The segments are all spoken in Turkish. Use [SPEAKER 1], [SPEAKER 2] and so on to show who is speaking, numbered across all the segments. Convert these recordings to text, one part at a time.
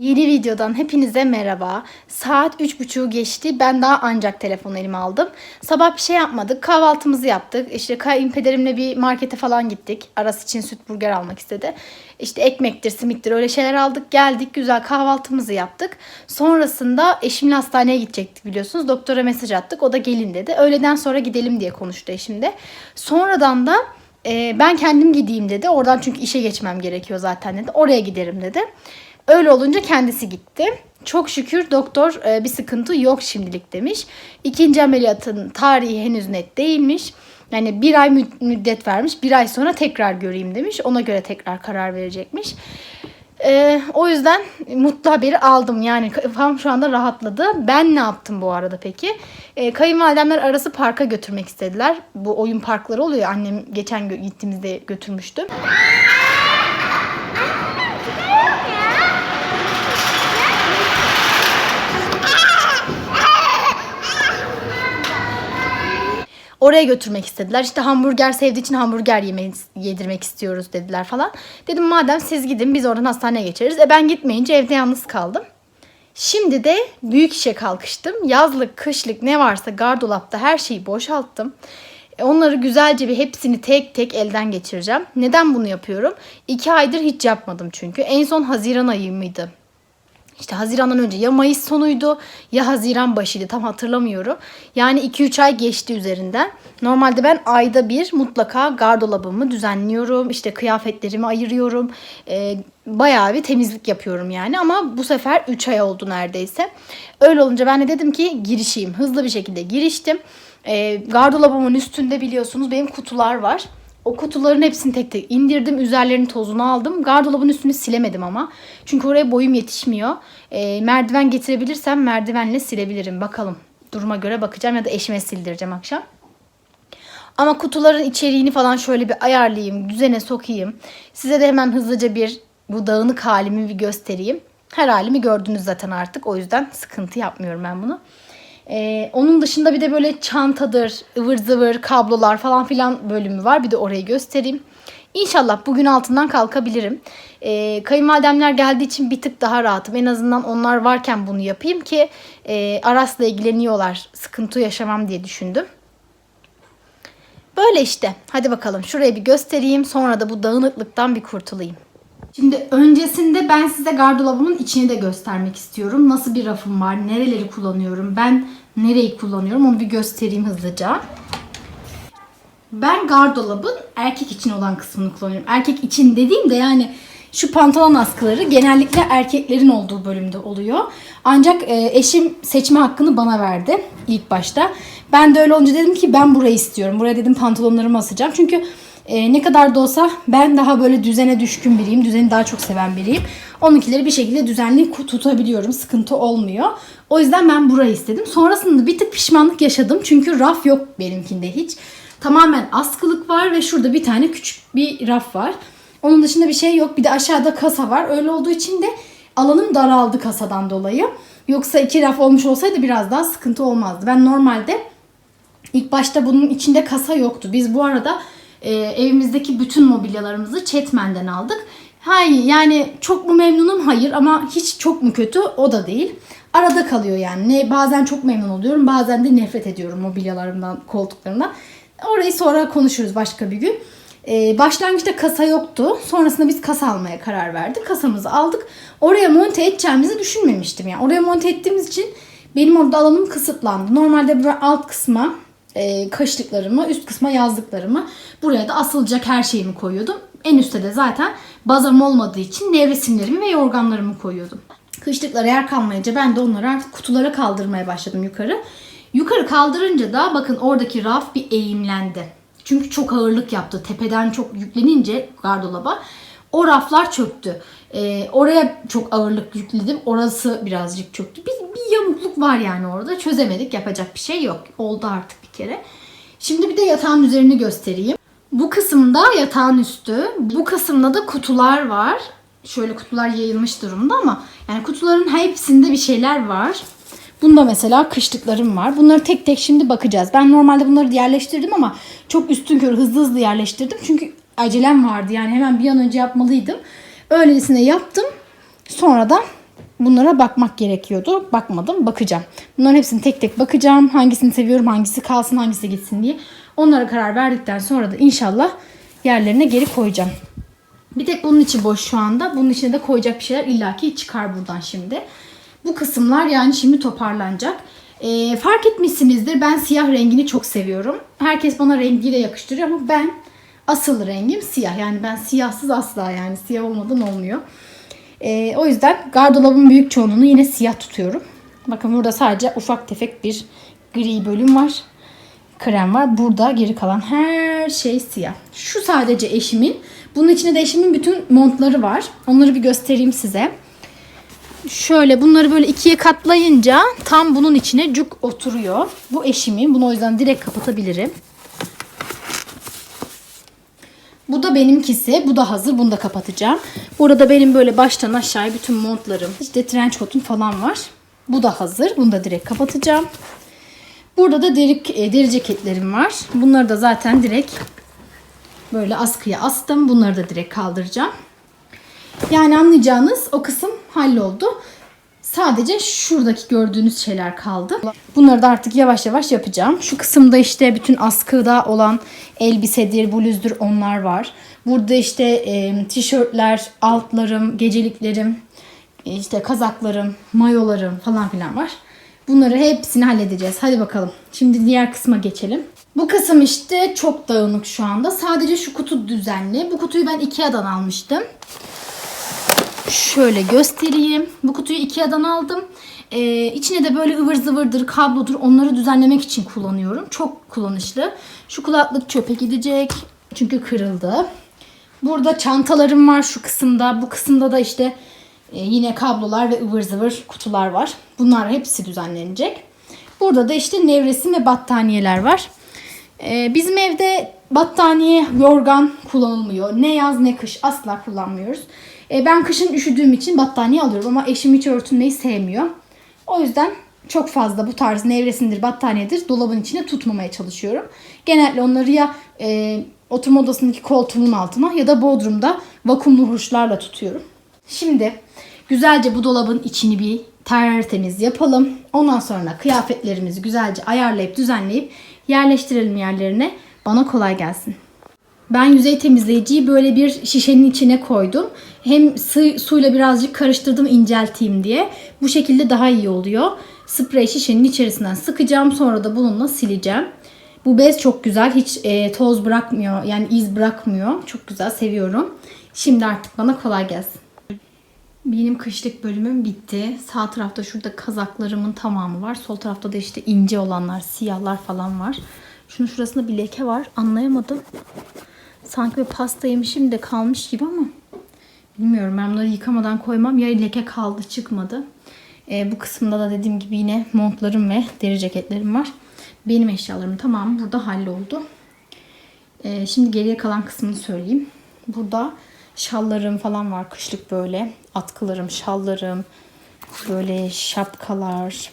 [SPEAKER 1] Yeni videodan hepinize merhaba. Saat 3.30'u geçti. Ben daha ancak telefonu elime aldım. Sabah bir şey yapmadık. Kahvaltımızı yaptık. İşte kayınpederimle bir markete falan gittik. Aras için süt burger almak istedi. İşte ekmektir, simittir öyle şeyler aldık. Geldik güzel kahvaltımızı yaptık. Sonrasında eşimle hastaneye gidecektik biliyorsunuz. Doktora mesaj attık. O da gelin dedi. Öğleden sonra gidelim diye konuştu eşim de. Sonradan da e, ben kendim gideyim dedi. Oradan çünkü işe geçmem gerekiyor zaten dedi. Oraya giderim dedi. Öyle olunca kendisi gitti. Çok şükür doktor e, bir sıkıntı yok şimdilik demiş. İkinci ameliyatın tarihi henüz net değilmiş. Yani bir ay mü- müddet vermiş. Bir ay sonra tekrar göreyim demiş. Ona göre tekrar karar verecekmiş. E, o yüzden mutlu haberi aldım. Yani kafam şu anda rahatladı. Ben ne yaptım bu arada peki? E, kayınvalidemler arası parka götürmek istediler. Bu oyun parkları oluyor. Annem geçen gittiğimizde götürmüştü. Oraya götürmek istediler. İşte hamburger sevdiği için hamburger yemeyi, yedirmek istiyoruz dediler falan. Dedim madem siz gidin biz oradan hastaneye geçeriz. E ben gitmeyince evde yalnız kaldım. Şimdi de büyük işe kalkıştım. Yazlık, kışlık ne varsa gardolapta her şeyi boşalttım. E, Onları güzelce bir hepsini tek tek elden geçireceğim. Neden bunu yapıyorum? İki aydır hiç yapmadım çünkü. En son Haziran ayı mıydı? İşte Haziran'dan önce ya Mayıs sonuydu ya Haziran başıydı tam hatırlamıyorum. Yani 2-3 ay geçti üzerinden. Normalde ben ayda bir mutlaka gardolabımı düzenliyorum. İşte kıyafetlerimi ayırıyorum. Ee, bayağı bir temizlik yapıyorum yani. Ama bu sefer 3 ay oldu neredeyse. Öyle olunca ben de dedim ki girişeyim. Hızlı bir şekilde giriştim. Ee, gardolabımın üstünde biliyorsunuz benim kutular var. O kutuların hepsini tek tek indirdim. Üzerlerinin tozunu aldım. Gardolabın üstünü silemedim ama. Çünkü oraya boyum yetişmiyor. Ee, merdiven getirebilirsem merdivenle silebilirim. Bakalım. Duruma göre bakacağım ya da eşime sildireceğim akşam. Ama kutuların içeriğini falan şöyle bir ayarlayayım, düzene sokayım. Size de hemen hızlıca bir bu dağınık halimi bir göstereyim. Her halimi gördünüz zaten artık. O yüzden sıkıntı yapmıyorum ben bunu. Ee, onun dışında bir de böyle çantadır, ıvır zıvır, kablolar falan filan bölümü var. Bir de orayı göstereyim. İnşallah bugün altından kalkabilirim. Ee, kayınvalidemler geldiği için bir tık daha rahatım. En azından onlar varken bunu yapayım ki e, Aras'la ilgileniyorlar. Sıkıntı yaşamam diye düşündüm. Böyle işte. Hadi bakalım şurayı bir göstereyim. Sonra da bu dağınıklıktan bir kurtulayım. Şimdi öncesinde ben size gardırobamın içini de göstermek istiyorum. Nasıl bir rafım var, nereleri kullanıyorum, ben nereyi kullanıyorum onu bir göstereyim hızlıca. Ben gardolabın erkek için olan kısmını kullanıyorum. Erkek için dediğimde yani şu pantolon askıları genellikle erkeklerin olduğu bölümde oluyor. Ancak e, eşim seçme hakkını bana verdi ilk başta. Ben de öyle olunca dedim ki ben burayı istiyorum. Buraya dedim pantolonlarımı asacağım. Çünkü e, ne kadar da olsa ben daha böyle düzene düşkün biriyim. Düzeni daha çok seven biriyim. Onunkileri bir şekilde düzenli tutabiliyorum. Sıkıntı olmuyor. O yüzden ben burayı istedim. Sonrasında bir tık pişmanlık yaşadım. Çünkü raf yok benimkinde hiç. Tamamen askılık var ve şurada bir tane küçük bir raf var. Onun dışında bir şey yok. Bir de aşağıda kasa var. Öyle olduğu için de alanım daraldı kasadan dolayı. Yoksa iki raf olmuş olsaydı biraz daha sıkıntı olmazdı. Ben normalde ilk başta bunun içinde kasa yoktu. Biz bu arada e, evimizdeki bütün mobilyalarımızı Chatman'den aldık. Hayır yani çok mu memnunum? Hayır ama hiç çok mu kötü? O da değil. Arada kalıyor yani. Ne, bazen çok memnun oluyorum bazen de nefret ediyorum mobilyalarımdan, koltuklarımdan. Orayı sonra konuşuruz başka bir gün. Ee, başlangıçta kasa yoktu. Sonrasında biz kasa almaya karar verdik. Kasamızı aldık. Oraya monte edeceğimizi düşünmemiştim. Yani oraya monte ettiğimiz için benim orada alanım kısıtlandı. Normalde ben alt kısma e, kaşlıklarımı, üst kısma yazdıklarımı, buraya da asılacak her şeyimi koyuyordum. En üstte de zaten bazam olmadığı için nevresimlerimi ve yorganlarımı koyuyordum. Kışlıklara yer kalmayınca ben de onları artık kutulara kaldırmaya başladım yukarı. Yukarı kaldırınca da bakın oradaki raf bir eğimlendi. Çünkü çok ağırlık yaptı. Tepeden çok yüklenince gardolaba o raflar çöktü. Ee, oraya çok ağırlık yükledim. Orası birazcık çöktü. Bir, bir yamukluk var yani orada. Çözemedik. Yapacak bir şey yok. Oldu artık bir kere. Şimdi bir de yatağın üzerini göstereyim. Bu kısımda yatağın üstü. Bu kısımda da kutular var. Şöyle kutular yayılmış durumda ama yani kutuların hepsinde bir şeyler var. Bunda mesela kışlıklarım var. Bunları tek tek şimdi bakacağız. Ben normalde bunları yerleştirdim ama çok üstün körü hızlı hızlı yerleştirdim. Çünkü acelem vardı yani hemen bir an önce yapmalıydım. Öylesine yaptım. Sonra da Bunlara bakmak gerekiyordu. Bakmadım. Bakacağım. Bunların hepsini tek tek bakacağım. Hangisini seviyorum, hangisi kalsın, hangisi gitsin diye. Onlara karar verdikten sonra da inşallah yerlerine geri koyacağım. Bir tek bunun içi boş şu anda. Bunun içine de koyacak bir şeyler illaki çıkar buradan şimdi. Bu kısımlar yani şimdi toparlanacak. Ee, fark etmişsinizdir ben siyah rengini çok seviyorum. Herkes bana rengiyle yakıştırıyor ama ben asıl rengim siyah. Yani ben siyahsız asla yani siyah olmadan olmuyor. Ee, o yüzden gardırobun büyük çoğunluğunu yine siyah tutuyorum. Bakın burada sadece ufak tefek bir gri bölüm var. Krem var. Burada geri kalan her şey siyah. Şu sadece eşimin. Bunun içinde de eşimin bütün montları var. Onları bir göstereyim size. Şöyle bunları böyle ikiye katlayınca tam bunun içine cuk oturuyor. Bu eşimin. Bunu o yüzden direkt kapatabilirim. Bu da benimkisi. Bu da hazır. Bunu da kapatacağım. Burada benim böyle baştan aşağıya bütün montlarım, işte trench coat'um falan var. Bu da hazır. Bunu da direkt kapatacağım. Burada da deri, e, deri ceketlerim var. Bunları da zaten direkt böyle askıya astım. Bunları da direkt kaldıracağım. Yani anlayacağınız o kısım halloldu. Sadece şuradaki gördüğünüz şeyler kaldı. Bunları da artık yavaş yavaş yapacağım. Şu kısımda işte bütün askıda olan elbisedir, bluzdur onlar var. Burada işte e, tişörtler, altlarım, geceliklerim, e, işte kazaklarım, mayolarım falan filan var. Bunları hepsini halledeceğiz. Hadi bakalım. Şimdi diğer kısma geçelim. Bu kısım işte çok dağınık şu anda. Sadece şu kutu düzenli. Bu kutuyu ben Ikea'dan almıştım. Şöyle göstereyim. Bu kutuyu Ikea'dan aldım. Ee, içine de böyle ıvır zıvırdır, kablodur onları düzenlemek için kullanıyorum. Çok kullanışlı. Şu kulaklık çöpe gidecek. Çünkü kırıldı. Burada çantalarım var şu kısımda. Bu kısımda da işte e, yine kablolar ve ıvır zıvır kutular var. Bunlar hepsi düzenlenecek. Burada da işte nevresim ve battaniyeler var. Ee, bizim evde battaniye, yorgan kullanılmıyor. Ne yaz ne kış asla kullanmıyoruz. Ee, ben kışın üşüdüğüm için battaniye alıyorum ama eşim hiç örtünmeyi sevmiyor. O yüzden çok fazla bu tarz nevresimdir, battaniyedir dolabın içine tutmamaya çalışıyorum. Genelde onları ya e, oturma odasındaki koltuğumun altına ya da bodrumda vakumlu hurçlarla tutuyorum. Şimdi güzelce bu dolabın içini bir tertemiz yapalım. Ondan sonra kıyafetlerimizi güzelce ayarlayıp düzenleyip yerleştirelim yerlerine. Bana kolay gelsin. Ben yüzey temizleyiciyi böyle bir şişenin içine koydum. Hem su, suyla birazcık karıştırdım incelteyim diye. Bu şekilde daha iyi oluyor. Sprey şişenin içerisinden sıkacağım. Sonra da bununla sileceğim. Bu bez çok güzel. Hiç e, toz bırakmıyor. Yani iz bırakmıyor. Çok güzel. Seviyorum. Şimdi artık bana kolay gelsin. Benim kışlık bölümüm bitti. Sağ tarafta şurada kazaklarımın tamamı var. Sol tarafta da işte ince olanlar, siyahlar falan var. Şunun şurasında bir leke var. Anlayamadım. Sanki bir pasta yemişim de kalmış gibi ama bilmiyorum. Ben bunları yıkamadan koymam. Ya leke kaldı çıkmadı. Ee, bu kısımda da dediğim gibi yine montlarım ve deri ceketlerim var. Benim eşyalarım tamamı burada halloldu. Ee, şimdi geriye kalan kısmını söyleyeyim. Burada şallarım falan var kışlık böyle. Atkılarım, şallarım, böyle şapkalar,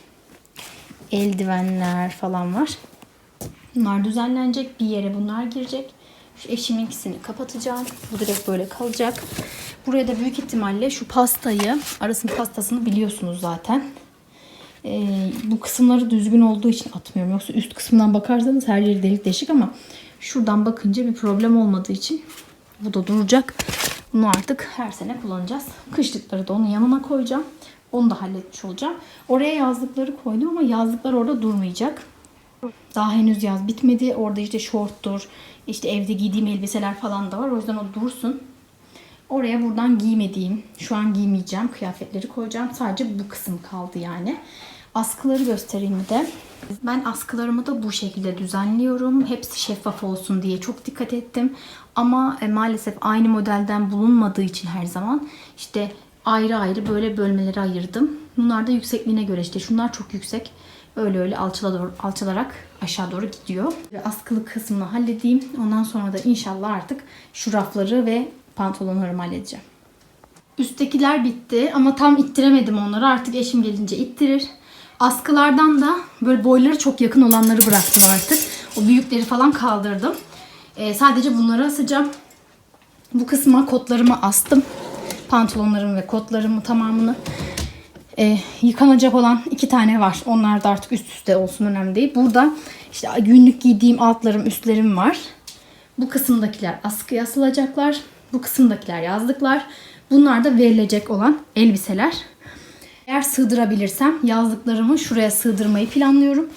[SPEAKER 1] eldivenler falan var. Bunlar düzenlenecek. Bir yere bunlar girecek. Şu eşiminkisini kapatacağım. Bu direkt böyle kalacak. Buraya da büyük ihtimalle şu pastayı, arasının pastasını biliyorsunuz zaten. Ee, bu kısımları düzgün olduğu için atmıyorum. Yoksa üst kısmından bakarsanız her yeri delik deşik ama şuradan bakınca bir problem olmadığı için bu da duracak. Bunu artık her sene kullanacağız. Kışlıkları da onun yanına koyacağım. Onu da halletmiş olacağım. Oraya yazlıkları koydum ama yazlıklar orada durmayacak. Daha henüz yaz bitmedi. Orada işte şorttur, işte evde giydiğim elbiseler falan da var. O yüzden o dursun. Oraya buradan giymediğim, şu an giymeyeceğim kıyafetleri koyacağım. Sadece bu kısım kaldı yani. Askıları göstereyim de. Ben askılarımı da bu şekilde düzenliyorum. Hepsi şeffaf olsun diye çok dikkat ettim. Ama e, maalesef aynı modelden bulunmadığı için her zaman işte ayrı ayrı böyle bölmelere ayırdım. Bunlar da yüksekliğine göre işte şunlar çok yüksek. Öyle öyle alçala doğru, alçalarak aşağı doğru gidiyor. Askılı kısmını halledeyim. Ondan sonra da inşallah artık şu rafları ve pantolonlarımı halledeceğim. Üsttekiler bitti ama tam ittiremedim onları. Artık eşim gelince ittirir. Askılardan da böyle boyları çok yakın olanları bıraktım artık. O büyükleri falan kaldırdım. Ee, sadece bunları asacağım. Bu kısma kotlarımı astım. Pantolonlarımı ve kotlarımı tamamını. E, yıkanacak olan iki tane var. Onlar da artık üst üste olsun önemli değil. Burada işte günlük giydiğim altlarım üstlerim var. Bu kısımdakiler askıya asılacaklar. Bu kısımdakiler yazlıklar. Bunlar da verilecek olan elbiseler. Eğer sığdırabilirsem yazlıklarımı şuraya sığdırmayı planlıyorum.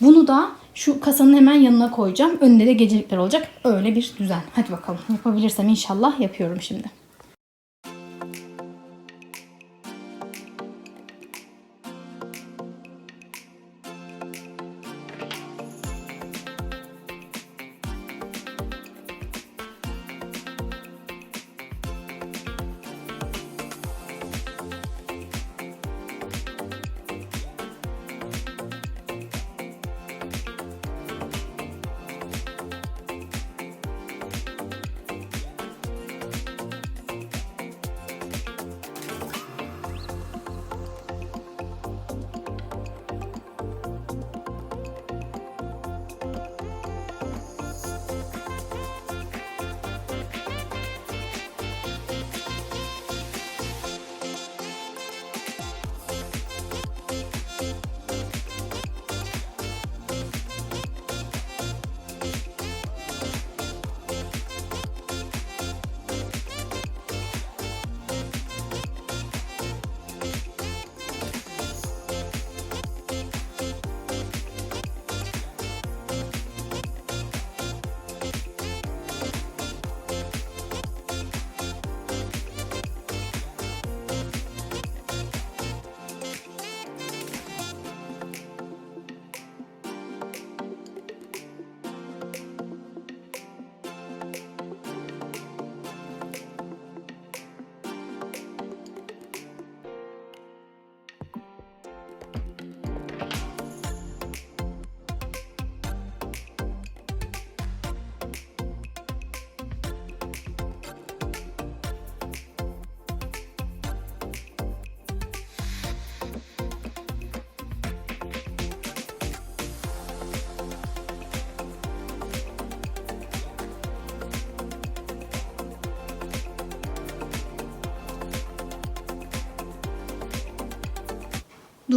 [SPEAKER 1] Bunu da şu kasanın hemen yanına koyacağım. Önünde de gecelikler olacak. Öyle bir düzen. Hadi bakalım. Yapabilirsem inşallah yapıyorum şimdi.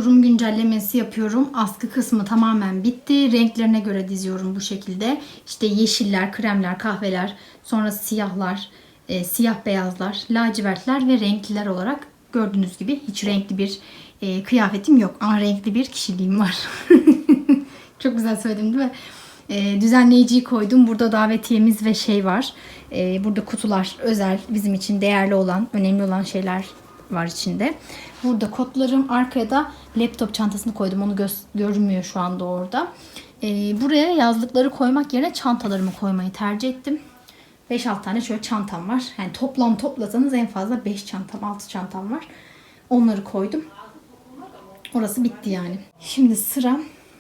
[SPEAKER 1] Durum güncellemesi yapıyorum. Askı kısmı tamamen bitti. Renklerine göre diziyorum bu şekilde. İşte yeşiller, kremler, kahveler, sonra siyahlar, e, siyah beyazlar, lacivertler ve renkliler olarak gördüğünüz gibi hiç renkli bir e, kıyafetim yok. Ama renkli bir kişiliğim var. Çok güzel söyledim değil mi? E, düzenleyiciyi koydum. Burada davetiyemiz ve şey var. E, burada kutular özel bizim için değerli olan, önemli olan şeyler var içinde. Burada kodlarım. Arkaya da laptop çantasını koydum. Onu gö- görünmüyor şu anda orada. Ee, buraya yazlıkları koymak yerine çantalarımı koymayı tercih ettim. 5-6 tane şöyle çantam var. Yani toplam toplasanız en fazla 5 çantam, 6 çantam var. Onları koydum. Orası bitti yani. Şimdi sıra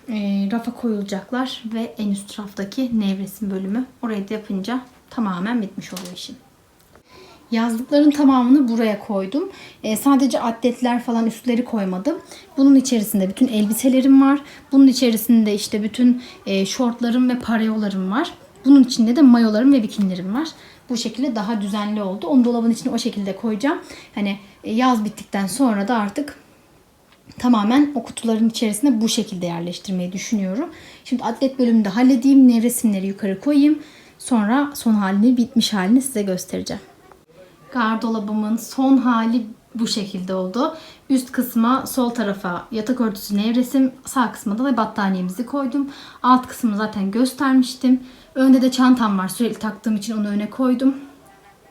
[SPEAKER 1] e, rafa koyulacaklar ve en üst raftaki nevresim bölümü. Orayı da yapınca tamamen bitmiş oluyor işim. Yazlıkların tamamını buraya koydum. Ee, sadece atletler falan üstleri koymadım. Bunun içerisinde bütün elbiselerim var. Bunun içerisinde işte bütün e, şortlarım ve pareolarım var. Bunun içinde de mayolarım ve bikinilerim var. Bu şekilde daha düzenli oldu. Onu dolabın içine o şekilde koyacağım. Hani e, yaz bittikten sonra da artık tamamen o kutuların içerisine bu şekilde yerleştirmeyi düşünüyorum. Şimdi atlet bölümünde halledeyim. Nevresimleri yukarı koyayım. Sonra son halini, bitmiş halini size göstereceğim. Gardolabımın son hali bu şekilde oldu. Üst kısma sol tarafa yatak örtüsü nevresim, sağ kısma da battaniyemizi koydum. Alt kısmı zaten göstermiştim. Önde de çantam var. Sürekli taktığım için onu öne koydum.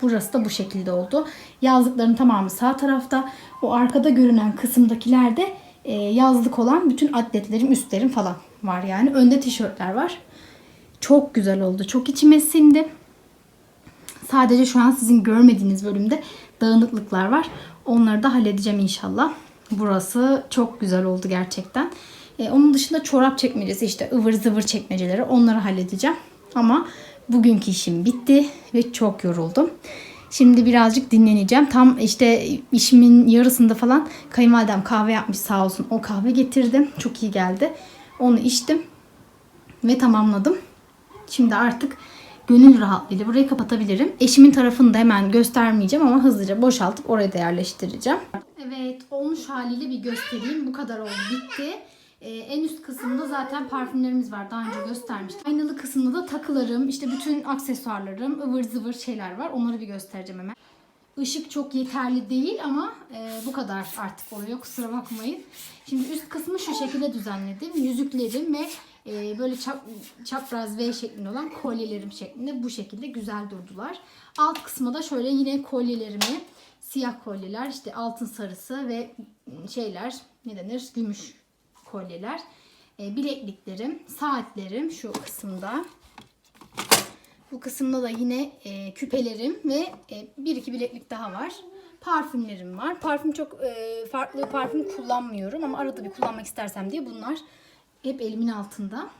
[SPEAKER 1] Burası da bu şekilde oldu. Yazlıkların tamamı sağ tarafta. O arkada görünen kısımdakiler de e, yazlık olan bütün atletlerim, üstlerim falan var yani. Önde tişörtler var. Çok güzel oldu. Çok içime sindi. Sadece şu an sizin görmediğiniz bölümde dağınıklıklar var. Onları da halledeceğim inşallah. Burası çok güzel oldu gerçekten. Ee, onun dışında çorap çekmecesi işte ıvır zıvır çekmeceleri onları halledeceğim. Ama bugünkü işim bitti ve çok yoruldum. Şimdi birazcık dinleneceğim. Tam işte işimin yarısında falan kayınvalidem kahve yapmış sağ olsun. O kahve getirdim. Çok iyi geldi. Onu içtim ve tamamladım. Şimdi artık gönül rahatlığıyla burayı kapatabilirim. Eşimin tarafını da hemen göstermeyeceğim ama hızlıca boşaltıp oraya da yerleştireceğim. Evet olmuş haliyle bir göstereyim. Bu kadar oldu bitti. Ee, en üst kısımda zaten parfümlerimiz var. Daha önce göstermiştim. Aynalı kısımda da takılarım, işte bütün aksesuarlarım, ıvır zıvır şeyler var. Onları bir göstereceğim hemen. Işık çok yeterli değil ama e, bu kadar artık oluyor. Kusura bakmayın. Şimdi üst kısmı şu şekilde düzenledim. Yüzüklerim ve e, böyle çap, çapraz V şeklinde olan kolyelerim şeklinde bu şekilde güzel durdular. Alt kısma da şöyle yine kolyelerimi siyah kolyeler işte altın sarısı ve şeyler ne denir gümüş kolyeler. E, bilekliklerim, saatlerim şu kısımda. Bu kısımda da yine e, küpelerim ve e, bir iki bileklik daha var. Parfümlerim var. Parfüm çok e, farklı parfüm kullanmıyorum ama arada bir kullanmak istersem diye bunlar hep elimin altında.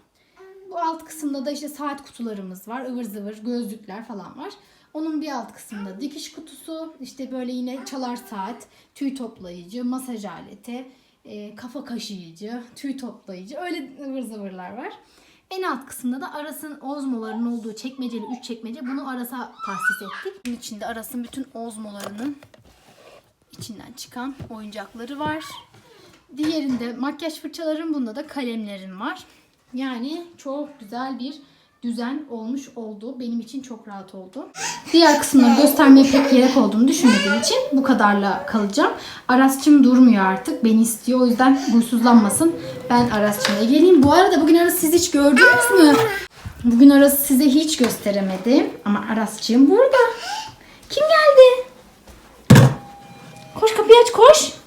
[SPEAKER 1] Bu alt kısımda da işte saat kutularımız var. ıvır zıvır gözlükler falan var. Onun bir alt kısmında dikiş kutusu, işte böyle yine çalar saat, tüy toplayıcı, masaj aleti, e, kafa kaşıyıcı, tüy toplayıcı öyle ıvır zıvırlar var. En alt kısımda da Aras'ın ozmoların olduğu çekmeceli 3 çekmece. Bunu Aras'a tahsis ettik. Bunun içinde Aras'ın bütün ozmolarının içinden çıkan oyuncakları var. Diğerinde makyaj fırçalarım, bunda da kalemlerim var. Yani çok güzel bir düzen olmuş oldu. Benim için çok rahat oldu. Diğer kısımları göstermeye pek gerek olduğunu düşünmediğim için bu kadarla kalacağım. Arasçım durmuyor artık. Beni istiyor. O yüzden huysuzlanmasın. Ben Arasçım'a geleyim. Bu arada bugün Aras siz hiç gördünüz mü? Bugün Aras'ı size hiç gösteremedim. Ama Arasçığım burada. Kim geldi? Koş kapıyı aç koş.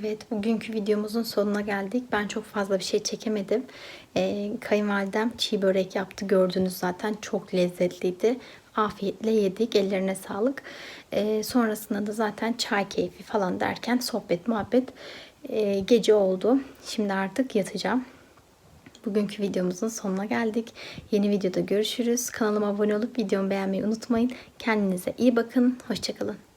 [SPEAKER 1] Evet, bugünkü videomuzun sonuna geldik. Ben çok fazla bir şey çekemedim. Ee, kayınvalidem çiğ börek yaptı. Gördünüz zaten çok lezzetliydi. Afiyetle yedik. Ellerine sağlık. Ee, sonrasında da zaten çay keyfi falan derken sohbet muhabbet ee, gece oldu. Şimdi artık yatacağım. Bugünkü videomuzun sonuna geldik. Yeni videoda görüşürüz. Kanalıma abone olup videomu beğenmeyi unutmayın. Kendinize iyi bakın. Hoşçakalın.